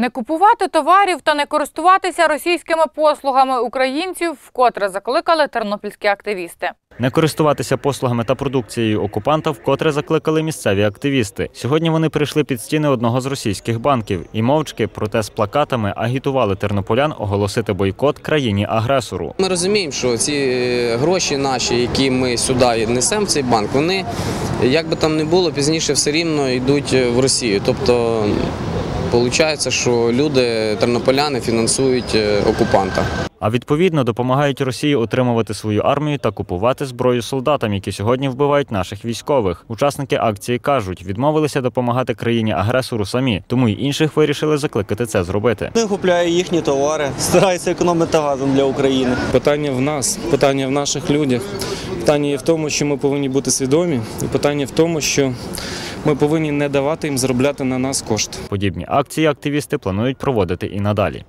Не купувати товарів та не користуватися російськими послугами українців вкотре закликали тернопільські активісти. Не користуватися послугами та продукцією окупанта вкотре закликали місцеві активісти. Сьогодні вони прийшли під стіни одного з російських банків і мовчки, проте з плакатами агітували тернополян оголосити бойкот країні-агресору. Ми розуміємо, що ці е, гроші наші, які ми сюди несемо в цей банк, вони як би там не було, пізніше все рівно йдуть в Росію. Тобто виходить, що люди, тернополяни, фінансують е, окупанта. А відповідно допомагають Росії утримувати свою армію та купувати зброю солдатам, які сьогодні вбивають наших військових. Учасники акції кажуть, відмовилися допомагати країні-агресору самі, тому й інших вирішили закликати це зробити. Не купляє їхні товари, старається економити газом для України. Питання в нас, питання в наших людях. Питання є в тому, що ми повинні бути свідомі, і питання в тому, що ми повинні не давати їм заробляти на нас кошти. Подібні акції активісти планують проводити і надалі.